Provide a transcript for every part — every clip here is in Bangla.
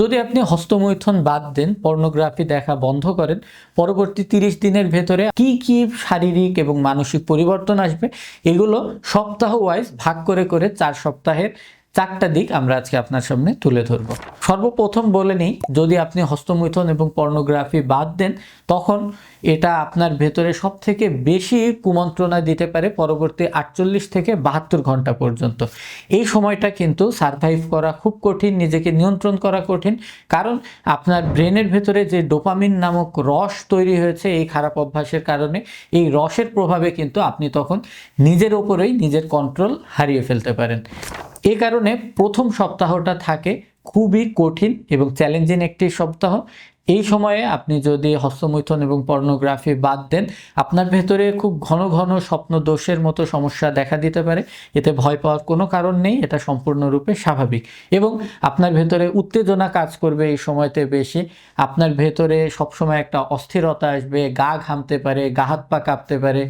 যদি আপনি হস্তমৈথন বাদ দেন, পর্নোগ্রাফি দেখা বন্ধ করেন, পরবর্তী তিরিশ দিনের ভেতরে কি কি শারীরিক এবং মানসিক পরিবর্তন আসবে, এগুলো সপ্তাহ ওয়াইজ ভাগ করে করে চার সপ্তাহের চারটা দিক আমরা আজকে আপনার সামনে তুলে ধরব। সর্বপ্রথম বলে নিই, যদি আপনি হস্তমৈথুন এবং পর্নোগ্রাফি বাদ দেন, তখন এটা আপনার ভেতরে সব থেকে বেশি কুমন্ত্রণা দিতে পারে পরবর্তী আটচল্লিশ থেকে বাহাত্তর ঘণ্টা পর্যন্ত। এই সময়টা কিন্তু সারভাইভ করা খুব কঠিন, নিজেকে নিয়ন্ত্রণ করা কঠিন, কারণ আপনার ব্রেনের ভেতরে যে ডোপামিন নামক রস তৈরি হয়েছে এই খারাপ অভ্যাসের কারণে, এই রসের প্রভাবে কিন্তু আপনি তখন নিজের ওপরেই নিজের কন্ট্রোল হারিয়ে ফেলতে পারেন। এ কারণে প্রথম সপ্তাহটা থাকে খুবই কঠিন এবং চ্যালেঞ্জিং একটি সপ্তাহ। এই সময়ে আপনি যদি হস্তমৈথন এবং পর্নোগ্রাফি বাদ দেন, আপনার ভেতরে খুব ঘন ঘন স্বপ্ন দোষের মতো সমস্যা দেখা দিতে পারে। এতে ভয় পাওয়ার কোনো কারণ নেই, এটা সম্পূর্ণরূপে স্বাভাবিক। এবং আপনার ভেতরে উত্তেজনা কাজ করবে এই সময়তে বেশি। আপনার ভেতরে সবসময় একটা অস্থিরতা আসবে, গা ঘামতে পারে, গা হাত পা কাঁপতে পারে।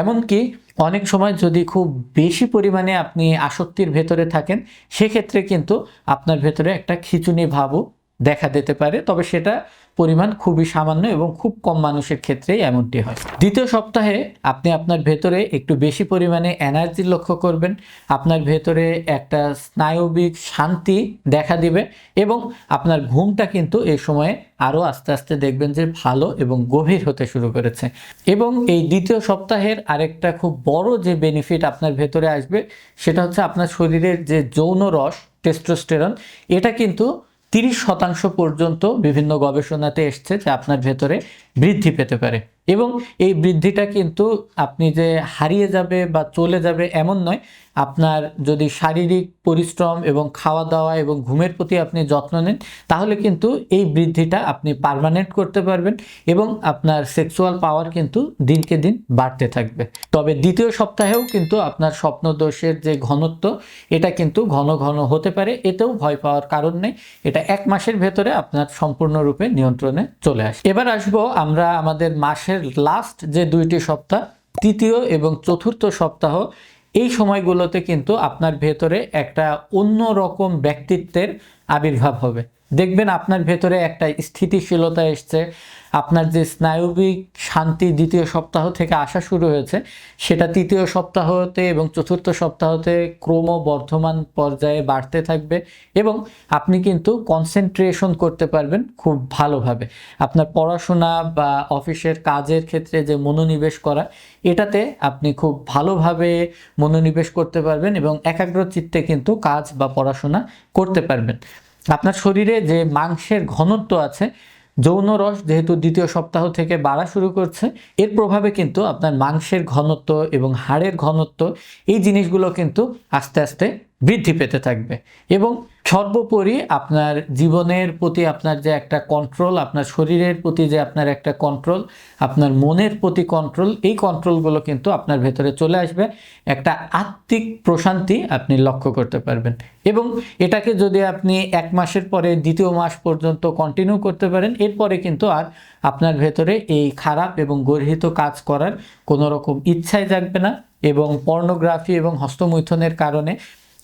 এমনকি অনেক সময় যদি খুব বেশি পরিমাণে আপনি আসক্তির ভেতরে থাকেন, সেক্ষেত্রে কিন্তু আপনার ভেতরে একটা খিচুনি ভাবও দেখা দিতে পারে, তবে সেটা পরিমাণ খুবই সামান্য এবং খুব কম মানুষের ক্ষেত্রেই এমনটি হয়। দ্বিতীয় সপ্তাহে আপনি আপনার ভেতরে একটু বেশি পরিমাণে এনার্জি লক্ষ্য করবেন, আপনার ভেতরে একটা স্নায়বিক শান্তি দেখা দিবে এবং আপনার ঘুমটা কিন্তু এই সময়ে আরও আস্তে আস্তে দেখবেন যে ভালো এবং গভীর হতে শুরু করেছে। এবং এই দ্বিতীয় সপ্তাহের আরেকটা খুব বড় যে বেনিফিট আপনার ভেতরে আসবে, সেটা হচ্ছে আপনার শরীরের যে যৌন রস টেস্টোস্টেরন এটা কিন্তু তিরিশ শতাংশ পর্যন্ত বিভিন্ন গবেষণাতে এসছে যে আপনার ভেতরে বৃদ্ধি পেতে পারে। এবং এই বৃদ্ধিটা কিন্তু আপনি যে হারিয়ে যাবে বা চলে যাবে এমন নয়। আপনার যদি শারীরিক পরিশ্রম এবং খাওয়া দাওয়া এবং ঘুমের প্রতি আপনি যত্ন নেন, তাহলে কিন্তু এই বৃদ্ধিটা আপনি পারমানেন্ট করতে পারবেন এবং আপনার সেক্সুয়াল পাওয়ার কিন্তু দিনকে দিন বাড়তে থাকবে। তবে দ্বিতীয় সপ্তাহেও কিন্তু আপনার স্বপ্নদোষের যে ঘনত্ব, এটা কিন্তু ঘন ঘন হতে পারে, এতেও ভয় পাওয়ার কারণ নেই। এটা এক মাসের ভেতরে আপনার সম্পূর্ণরূপে নিয়ন্ত্রণে চলে আসে এবার আসব আমরা আমাদের মাসের লাস্ট যে দুইটি সপ্তাহ, তৃতীয় এবং চতুর্থ সপ্তাহ, এই সময়গুলোতে কিন্তু আপনার ভেতরে একটা অন্য রকম ব্যক্তিত্বের আবির্ভাব হবে। দেখবেন আপনার ভেতরে একটা স্থিতিশীলতা এসছে। আপনার যে স্নায়বিক শান্তি দ্বিতীয় সপ্তাহ থেকে আসা শুরু হয়েছে, সেটা তৃতীয় সপ্তাহতে এবং চতুর্থ সপ্তাহতে ক্রমবর্ধমান পর্যায়ে বাড়তে থাকবে এবং আপনি কিন্তু কনসেন্ট্রেশন করতে পারবেন খুব ভালোভাবে। আপনার পড়াশোনা বা অফিসের কাজের ক্ষেত্রে যে মনোনিবেশ করা, এটাতে আপনি খুব ভালোভাবে মনোনিবেশ করতে পারবেন এবং একাগ্র চিত্তে কিন্তু কাজ বা পড়াশোনা করতে পারবেন। আপনার শরীরে যে মাংসের ঘনত্ব আছে, যৌন রস যেহেতু দ্বিতীয় সপ্তাহ থেকে বাড়া শুরু করছে, এর প্রভাবে কিন্তু আপনার মাংসের ঘনত্ব এবং হাড়ের ঘনত্ব, এই জিনিসগুলো কিন্তু আস্তে আস্তে বৃদ্ধি পেতে থাকবে। এবং সর্বোপরি আপনার জীবনের প্রতি আপনার যে একটা কন্ট্রোল আপনার শরীরের প্রতি যে আপনার একটা কন্ট্রোল আপনার মনের প্রতি কন্ট্রোল এই কন্ট্রোলগুলো কিন্তু আপনার ভেতরে চলে আসবে। একটা আত্মিক প্রশান্তি আপনি লক্ষ্য করতে পারবেন। এবং এটাকে যদি আপনি এক মাসের পরে দ্বিতীয় মাস পর্যন্ত কন্টিনিউ করতে পারেন, এরপরে কিন্তু আর আপনার ভেতরে এই খারাপ এবং গর্হিত কাজ করার কোনো রকম ইচ্ছাই জাগবে না। এবং পর্নোগ্রাফি এবং হস্তমৈথনের কারণে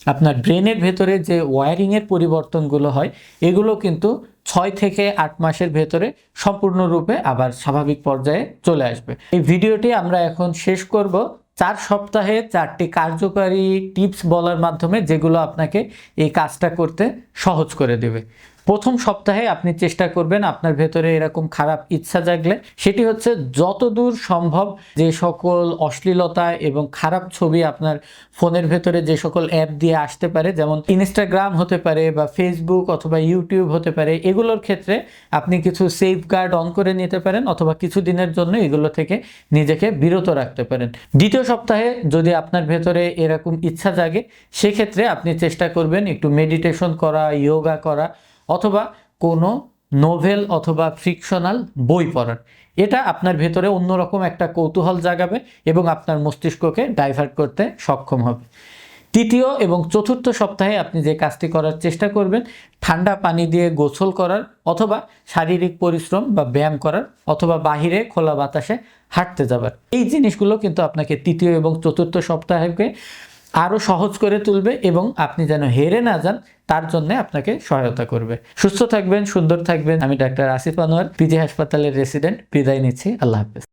আপনার ব্রেনের ভেতরে যে ওয়ারিংয়ের পরিবর্তনগুলো হয়, এগুলো কিন্তু ছয় থেকে আট মাসের ভেতরে সম্পূর্ণরূপে আবার স্বাভাবিক পর্যায়ে চলে আসবে। এই ভিডিওটি আমরা এখন শেষ করব। চার সপ্তাহে চারটি কার্যকারী টিপস বলার মাধ্যমে যেগুলো আপনাকে এই কাজটা করতে সহজ করে দেবে। প্রথম সপ্তাহে আপনি চেষ্টা করবেন আপনার ভেতরে এরকম খারাপ ইচ্ছা জাগলে। সেটি হচ্ছে যতদূর সম্ভব যে সকল অশ্লীলতা এবং খারাপ ছবি আপনার ফোনের ভেতরে যে সকল অ্যাপ দিয়ে আসতে পারে, যেমন ইনস্টাগ্রাম হতে পারে বা ফেসবুক অথবা ইউটিউব হতে পারে, এগুলোর ক্ষেত্রে আপনি কিছু সেফ গার্ড অন করে নিতে পারেন অথবা কিছু দিনের জন্য এগুলো থেকে নিজেকে বিরত রাখতে পারেন। দ্বিতীয় সপ্তাহে যদি আপনার ভেতরে এরকম ইচ্ছা জাগে, সেক্ষেত্রে আপনি চেষ্টা করবেন একটু মেডিটেশন করা যোগা করা অথবা কোনো নোভেল অথবা ফ্রিকশনাল বই পড়ার। এটা আপনার ভেতরে অন্যরকম একটা কৌতূহল জাগাবে এবং আপনার মস্তিষ্ককে ডাইভার্ট করতে সক্ষম হবে। তৃতীয় এবং চতুর্থ সপ্তাহে আপনি যে কাজটি করার চেষ্টা করবেন, ঠান্ডা পানি দিয়ে গোসল করার অথবা শারীরিক পরিশ্রম বা ব্যায়াম করার অথবা বাহিরে খোলা বাতাসে হাঁটতে যাবার। এই জিনিসগুলো কিন্তু আপনাকে তৃতীয় এবং চতুর্থ সপ্তাহকে আরও সহজ করে তুলবে এবং আপনি যেন হেরে না যান, তার জন্য আপনাকে সহায়তা করবে। সুস্থ থাকবেন, সুন্দর থাকবেন। আমি ডাক্তার আসিফ আনোয়ার পিজি হাসপাতালের রেসিডেন্ট বিদায় নিচ্ছি। আল্লাহ হাফেজ।